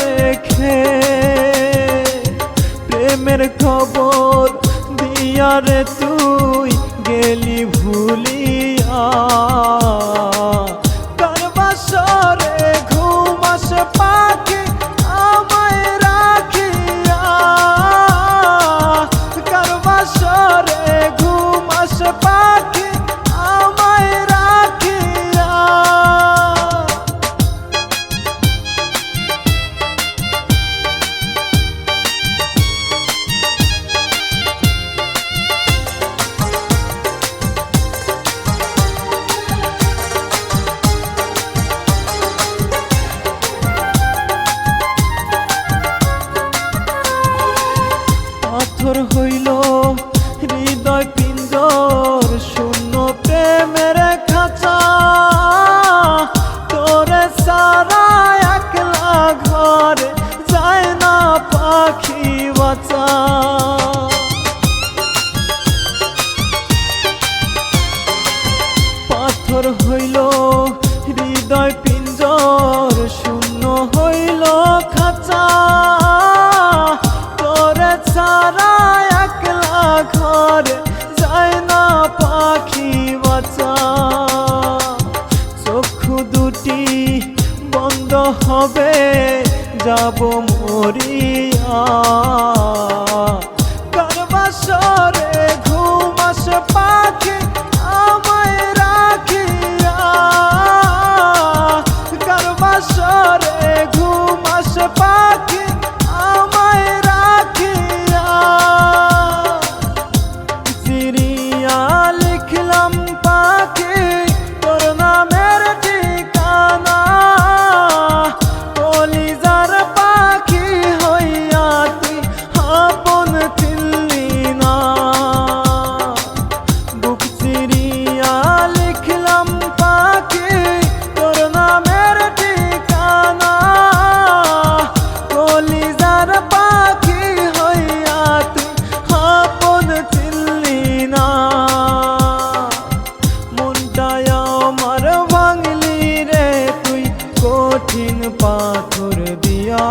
রেখে প্রেমের খবর দিয়া রে তুই গেলি ভুলিয়া। কার বাসরে ঘুমাস পাক পাথর হইল, হৃদয় পিঞ্জর, শূন্য হইল খাঁচা। তোরে ছাড়া একলা ঘর, যায় না পাখি বাঁচা চক্ষু দুটি বন্ধ হবে যাব মরিয়া। কারবাসর করবিয়া